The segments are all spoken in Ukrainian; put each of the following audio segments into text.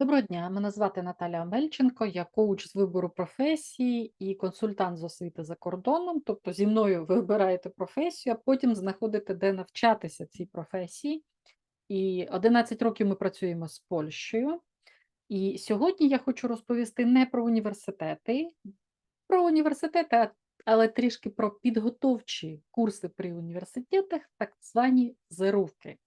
Доброго дня, мене звати Наталя Омельченко, я коуч з вибору професії і консультант з освіти за кордоном. Тобто зі мною ви вибираєте професію, а потім знаходите, де навчатися цій професії. І 11 років ми працюємо з Польщею. І сьогодні я хочу розповісти не про університети, про університети, але трішки про підготовчі курси при університетах, так звані зерувки.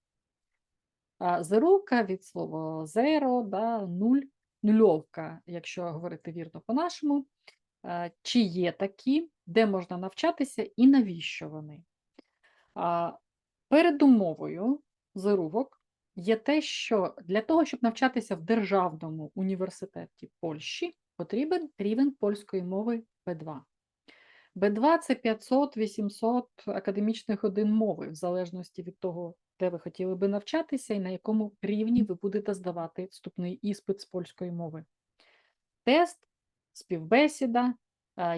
Зеровка від слова zero, да, нуль, нульовка, якщо говорити вірно по-нашому. Чи є такі, де можна навчатися і навіщо вони? Передумовою зерувок є те, що для того, щоб навчатися в державному університеті Польщі, потрібен рівень польської мови B2. B2 – це 500-800 академічних годин мови, в залежності від того, де ви хотіли би навчатися і на якому рівні ви будете здавати вступний іспит з польської мови. Тест, співбесіда,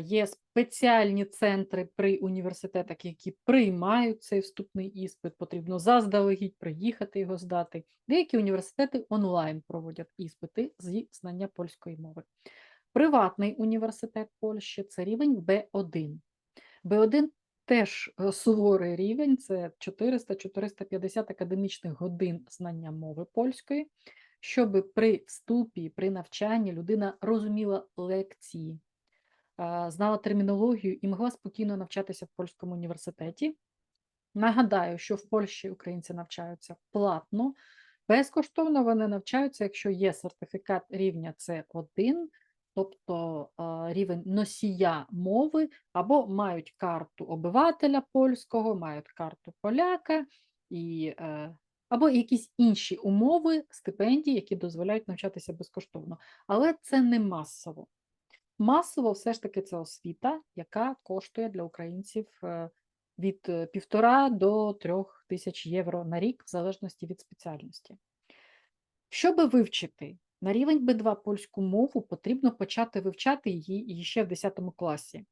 є спеціальні центри при університетах, які приймають цей вступний іспит. Потрібно заздалегідь приїхати його здати. Деякі університети онлайн проводять іспити зі знання польської мови. Приватний університет Польщі це рівень B1. B1 теж е, суворий рівень, це 400-450 академічних годин знання мови польської, щоб при вступі, при навчанні людина розуміла лекції, знала термінологію і могла спокійно навчатися в польському університеті. Нагадаю, що в Польщі українці навчаються платно, безкоштовно вони навчаються, якщо є сертифікат рівня С1, тобто рівень носія мови, або мають карту обивателя польського, мають карту поляка, і, е, або якісь інші умови, стипендії, які дозволяють навчатися безкоштовно. Але це не масово. Масово все ж таки це освіта, яка коштує для українців е, від е, півтора до трьох тисяч євро на рік, в залежності від спеціальності. Щоб вивчити на рівень B2 польську мову, потрібно почати вивчати її ще в 10 класі.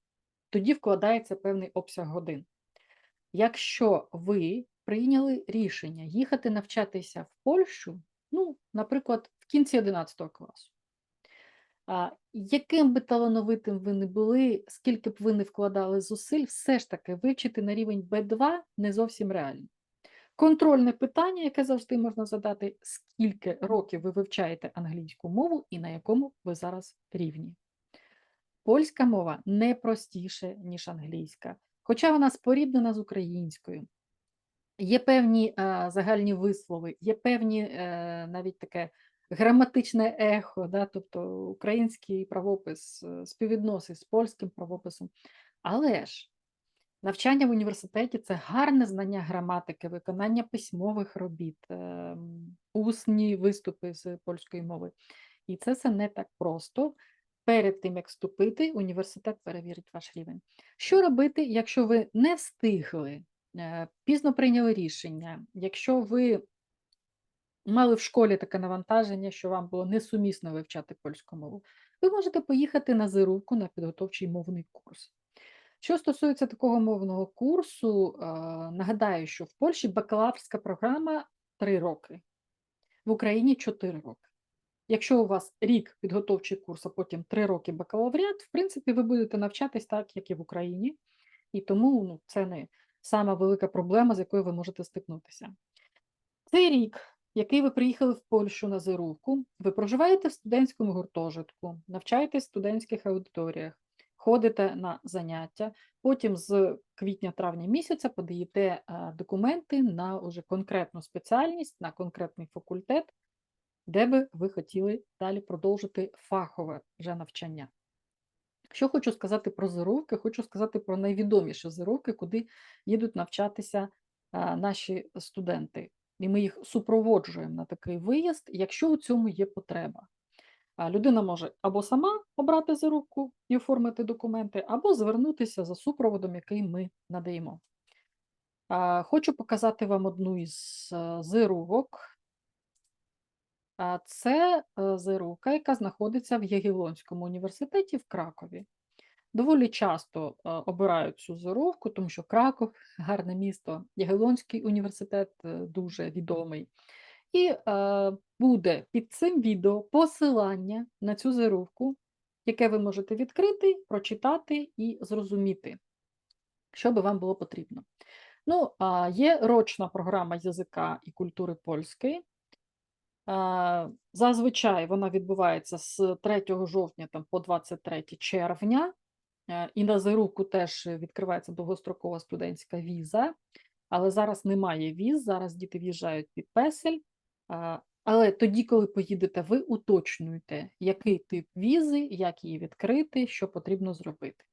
Тоді вкладається певний обсяг годин. Якщо ви прийняли рішення їхати навчатися в Польщу, ну, наприклад, в кінці 11 класу, а, яким би талановитим ви не були, скільки б ви не вкладали зусиль, все ж таки вивчити на рівень B2 не зовсім реально. Контрольне питання, яке завжди можна задати, скільки років ви вивчаєте англійську мову і на якому ви зараз рівні. Польська мова не простіше, ніж англійська, хоча вона споріднена з українською. Є певні е, загальні вислови, є певні е, навіть таке граматичне ехо, да, тобто український правопис е, співвідносить з польським правописом. Але ж навчання в університеті це гарне знання граматики, виконання письмових робіт, ем, усні виступи з польської мови. І це все не так просто. Перед тим, як вступити, університет перевірить ваш рівень. Що робити, якщо ви не встигли, е, пізно прийняли рішення, якщо ви мали в школі таке навантаження, що вам було несумісно вивчати польську мову, ви можете поїхати на зирувку на підготовчий мовний курс. Що стосується такого мовного курсу, е, нагадаю, що в Польщі бакалаврська програма 3 роки, в Україні 4 роки. Якщо у вас рік підготовчий курс, а потім 3 роки бакалавріат, в принципі, ви будете навчатись так, як і в Україні, і тому ну, це не сама велика проблема, з якою ви можете стикнутися. Цей рік, який ви приїхали в Польщу на зирувку, ви проживаєте в студентському гуртожитку, навчаєтесь в студентських аудиторіях, ходите на заняття, потім з квітня-травня місяця подаєте е, документи на уже конкретну спеціальність, на конкретний факультет, де би ви хотіли далі продовжити фахове вже навчання. Що хочу сказати про зировки, хочу сказати про найвідоміші зировки, куди їдуть навчатися наші студенти. І ми їх супроводжуємо на такий виїзд, якщо у цьому є потреба. Людина може або сама обрати зировку і оформити документи, або звернутися за супроводом, який ми надаємо. Хочу показати вам одну із е, зировок. А Це е, зирука, яка знаходиться в Ягелонському університеті в Кракові. Доволі часто е, обирають цю зировку, тому що Краков гарне місто, Ягелонський університет дуже відомий. І е, буде під цим відео посилання на цю зарубку, яке ви можете відкрити, прочитати і зрозуміти, що би вам було потрібно. Ну, а є рочна програма язика і культури польської. Зазвичай вона відбувається з 3 жовтня там, по 23 червня. Е, І на зарубку теж відкривається довгострокова студентська віза, але зараз немає віз, зараз діти в'їжджають під песель. Але тоді, коли поїдете, ви уточнюєте, який тип візи, як її відкрити, що потрібно зробити.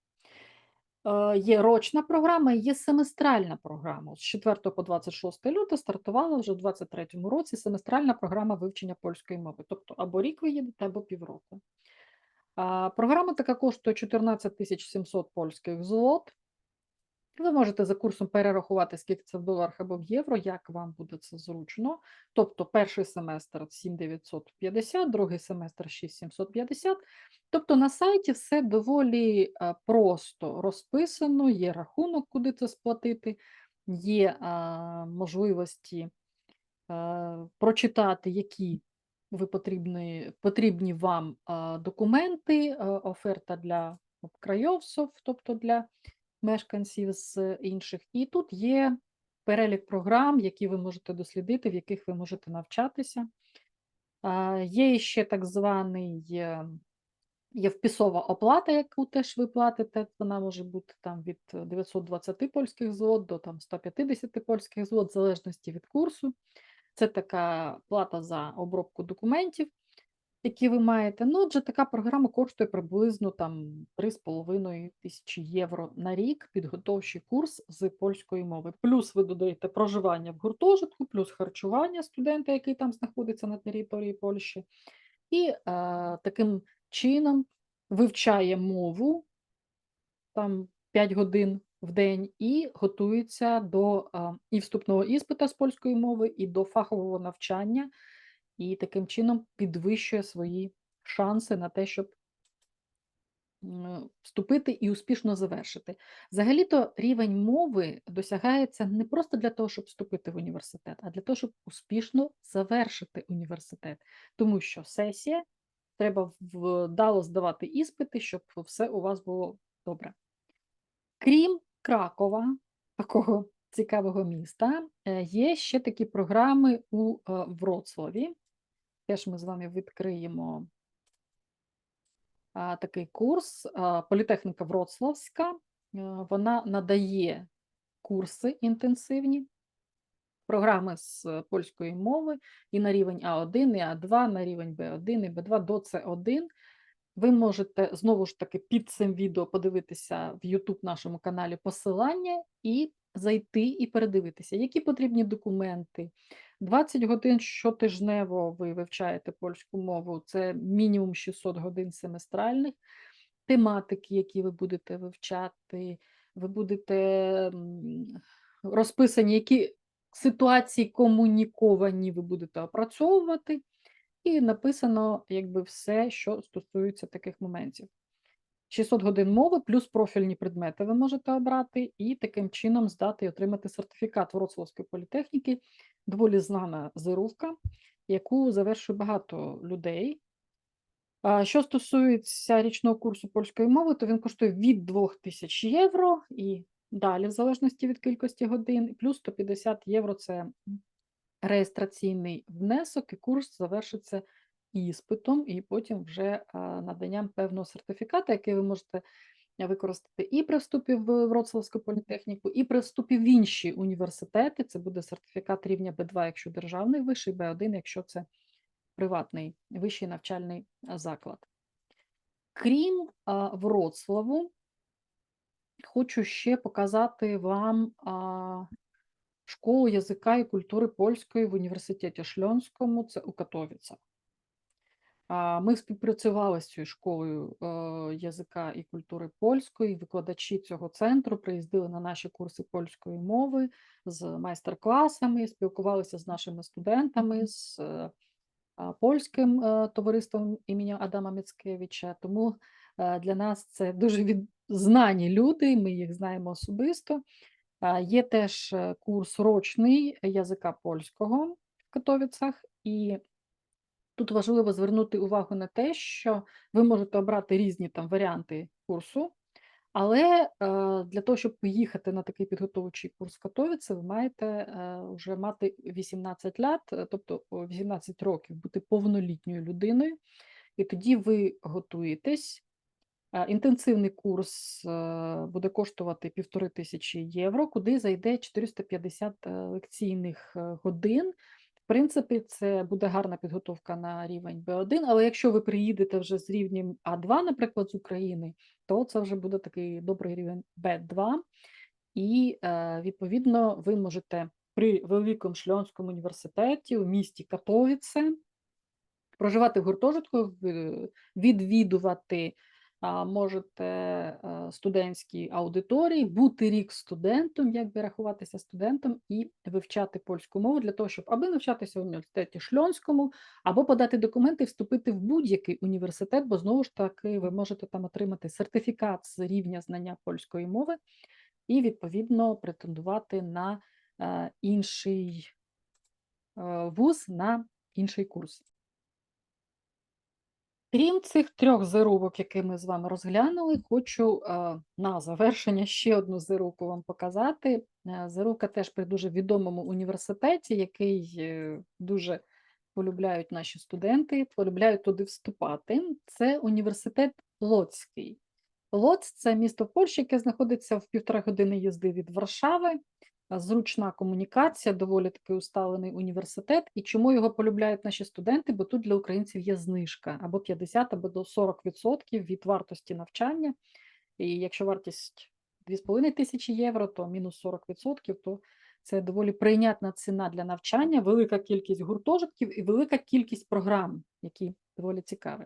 Е, Є рочна програма, і є семестральна програма. З 4 по 26 лютого стартувала вже в 2023 році семестральна програма вивчення польської мови. Тобто або рік ви їдете, або півроку. Програма така коштує 14 тисяч 700 польських злот. Ви можете за курсом перерахувати, скільки це в доларах або в євро, як вам буде це зручно. Тобто перший семестр 7950, другий семестр 6750. Тобто на сайті все доволі е, просто розписано, є рахунок, куди це сплатити, є а, можливості е, прочитати, які ви потрібні, потрібні вам а, документи, е, оферта для крайовців, тобто для мешканців з інших. І тут є перелік програм, які ви можете дослідити, в яких ви можете навчатися. Є ще так званий е, є впісова оплата, яку теж ви платите. Вона може бути там від 920 польських злот до там 150 польських злот, в залежності від курсу. Це така плата за обробку документів, які ви маєте. Ну, отже, така програма коштує приблизно там 3,5 тисячі євро на рік, підготовчий курс з польської мови. Плюс ви додаєте проживання в гуртожитку, плюс харчування студента, який там знаходиться на території Польщі. І е, таким чином вивчає мову там 5 годин в день і готується до е, і вступного іспита з польської мови, і до фахового навчання, і таким чином підвищує свої шанси на те, щоб вступити і успішно завершити. Взагалі-то рівень мови досягається не просто для того, щоб вступити в університет, а для того, щоб успішно завершити університет. Тому що сесія треба вдало здавати іспити, щоб все у вас було добре. Крім Кракова, такого цікавого міста, е, є ще такі програми у е, Вроцлаві. Теж ми з вами відкриємо а, такий курс. А, Політехніка Вроцлавська. Е, Вона надає курси інтенсивні, програми з польської мови і на рівень А1, і А2, на рівень Б1 і Б2 до С1. Ви можете знову ж таки під цим відео подивитися в YouTube нашому каналі посилання і зайти і передивитися, які потрібні документи. 20 годин щотижнево ви вивчаєте польську мову, це мінімум 600 годин семестральних, тематики, які ви будете вивчати, ви будете розписані, які ситуації комуніковані ви будете опрацьовувати. І написано якби все, що стосується таких моментів. 600 годин мови плюс профільні предмети ви можете обрати і таким чином здати і отримати сертифікат Вроцлавської політехніки, доволі знана зирувка, яку завершує багато людей. Що стосується річного курсу польської мови, то він коштує від 2000 євро і далі, в залежності від кількості годин, плюс 150 євро це реєстраційний внесок, і курс завершиться іспитом, і потім вже наданням певного сертифіката, який ви можете використати і при вступі в Вроцлавську політехніку, і при вступі в інші університети. Це буде сертифікат рівня Б2, якщо державний вищий, Б1, якщо це приватний вищий навчальний заклад. Крім Вроцлаву, хочу ще показати вам школу язика і культури польської в університеті Шльонському, це у Катовіцях. Ми співпрацювали з цією школою е, язика і культури польської. Викладачі цього центру приїздили на наші курси польської мови з майстер-класами, спілкувалися з нашими студентами, з е, польським е, товариством імені Адама Міцкевича. Тому для нас це дуже знані люди, ми їх знаємо особисто. Є теж курс рочний язика польського в Катовіцях, І тут важливо звернути увагу на те, що ви можете обрати різні там варіанти курсу, але е, для того, щоб поїхати на такий підготовчий курс в Катовіце, ви маєте е, вже мати 18 лят, е, тобто 18 років, бути повнолітньою людиною, і тоді ви готуєтесь. Інтенсивний курс буде коштувати півтори тисячі євро, куди зайде 450 е, лекційних годин. Принципі, це буде гарна підготовка на рівень B1, але якщо ви приїдете вже з рівнем А2, наприклад, з України, то це вже буде такий добрий рівень B2. І, е, відповідно, ви можете при Великому Шльонському університеті у місті Катовіце проживати в гуртожитку, відвідувати а, можете е, студентські аудиторії, бути рік студентом, як би рахуватися студентом, і вивчати польську мову для того, щоб аби навчатися в університеті Шльонському, або подати документи вступити в будь-який університет, бо знову ж таки ви можете там отримати сертифікат з рівня знання польської мови і відповідно претендувати на е, інший е, вуз, на інший курс. Крім цих трьох зарубок, які ми з вами розглянули, хочу е, на завершення ще одну заруку вам показати. Е, Зарука теж при дуже відомому університеті, який е, дуже полюбляють наші студенти, полюбляють туди вступати. Це університет Лоцький. Лоц це місто в Польщі, яке знаходиться в півтора години їзди від Варшави. Зручна комунікація, доволі таки усталений університет. І чому його полюбляють наші студенти? Бо тут для українців є знижка або 50, або до 40% від вартості навчання. І якщо вартість 2,5 тисячі євро, то мінус 40%, то це доволі прийнятна ціна для навчання, велика кількість гуртожитків і велика кількість програм, які доволі цікаві.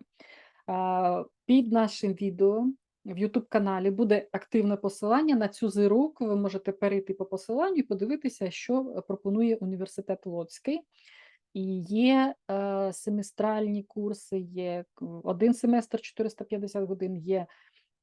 Під нашим відео в YouTube каналі буде активне посилання на цю зирук. Ви можете перейти по посиланню і подивитися, що пропонує університет Лоцький. І є е, семестральні курси, є один семестр 450 годин, є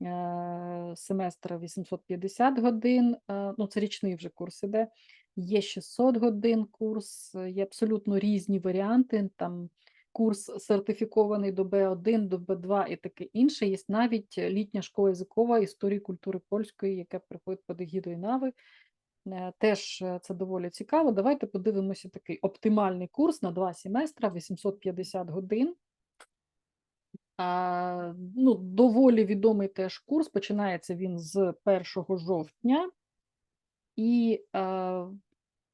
е, семестр 850 годин, е, ну це річний вже курс іде, є 600 годин курс, е, є абсолютно різні варіанти. Там курс сертифікований до Б1, до Б2 і таке інше. Є навіть літня школа язикова історії культури польської, яка приходить під егідою нави. Е, Теж е, це доволі цікаво. Давайте подивимося такий оптимальний курс на два семестра, 850 годин. А, ну, доволі відомий теж курс. Починається він з 1 жовтня. І е,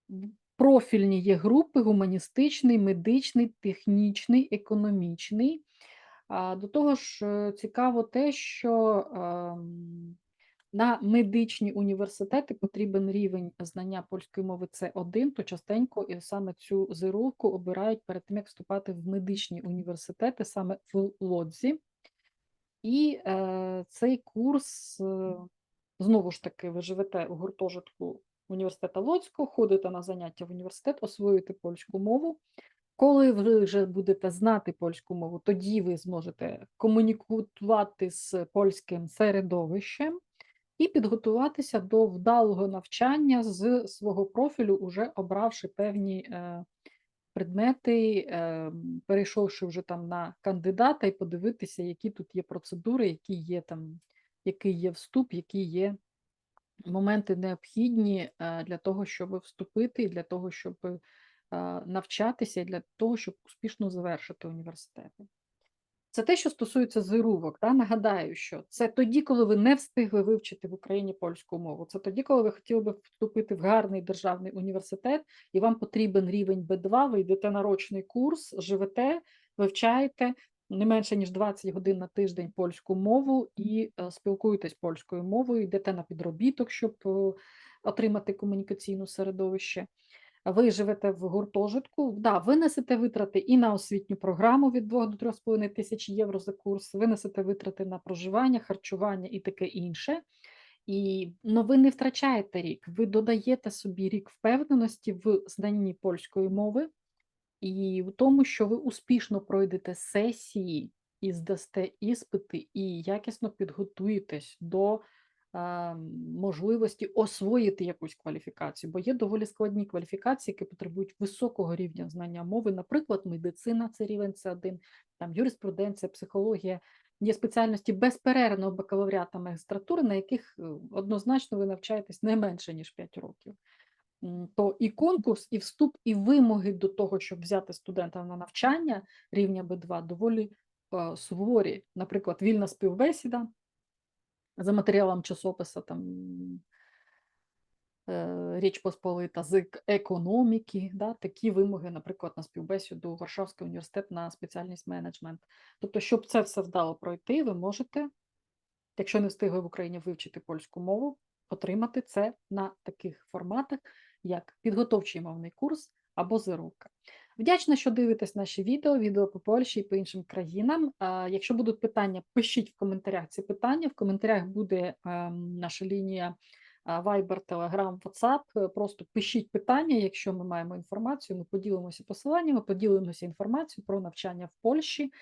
в- профільні є групи: гуманістичний, медичний, технічний, економічний. До того ж, е, цікаво те, що ем, на медичні університети потрібен рівень знання польської мови С1, то частенько і саме цю зировку обирають перед тим, як вступати в медичні університети, саме в Лодзі. І е, цей курс, е, знову ж таки, ви живете у гуртожитку університету Лодського, ходите на заняття в університет, освоюєте польську мову. Коли ви вже будете знати польську мову, тоді ви зможете комунікувати з польським середовищем і підготуватися до вдалого навчання з свого профілю, уже обравши певні е, предмети, е, перейшовши вже там на кандидата і подивитися, які тут є процедури, які є там, який є вступ, які є моменти необхідні е, для того, щоб вступити, і для того, щоб е, навчатися, для того, щоб успішно завершити університети. Це те, що стосується зирувок. Да? Нагадаю, що це тоді, коли ви не встигли вивчити в Україні польську мову. Це тоді, коли ви хотіли би вступити в гарний державний університет, і вам потрібен рівень Б2, ви йдете на рочний курс, живете, вивчаєте не менше ніж 20 годин на тиждень польську мову і е, спілкуєтесь польською мовою, йдете на підробіток, щоб е, отримати комунікаційне середовище. Ви живете в гуртожитку, да, ви несете витрати і на освітню програму від 2 до 3,5 тисяч євро за курс, ви несете витрати на проживання, харчування і таке інше. І ну, ви не втрачаєте рік, ви додаєте собі рік впевненості в знанні польської мови і в тому, що ви успішно пройдете сесії і здасте іспити, і якісно підготуєтесь до а, можливості освоїти якусь кваліфікацію, бо є доволі складні кваліфікації, які потребують високого рівня знання мови. Наприклад, медицина це рівень С1, там юриспруденція, психологія. Є спеціальності безперервного бакалавріата магістратури, на яких е, однозначно ви навчаєтесь не менше ніж 5 років. То і конкурс, і вступ, і вимоги до того, щоб взяти студента на навчання рівня Б2 доволі е, суворі. Наприклад, вільна співбесіда за матеріалом часописа там е, Річ Посполита з економіки, да, такі вимоги, наприклад, на співбесіду Варшавський університет на спеціальність менеджмент. Тобто, щоб це все вдало пройти, ви можете, якщо не встигли в Україні вивчити польську мову, отримати це на таких форматах, як підготовчий мовний курс або зирука. Вдячна, що дивитесь наші відео, відео по Польщі і по іншим країнам. Якщо будуть питання, пишіть в коментарях ці питання. В коментарях буде ем, наша лінія Viber, Telegram, WhatsApp. Просто пишіть питання, якщо ми маємо інформацію, ми поділимося посиланнями, поділимося інформацією про навчання в Польщі.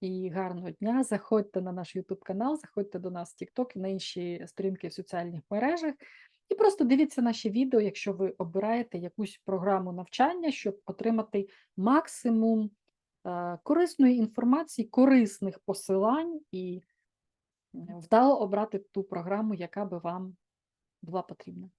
І гарного дня. Заходьте на наш YouTube канал, заходьте до нас в TikTok і на інші сторінки в соціальних мережах. І просто дивіться наші відео, якщо ви обираєте якусь програму навчання, щоб отримати максимум е, корисної інформації, корисних посилань і вдало обрати ту програму, яка би вам була потрібна.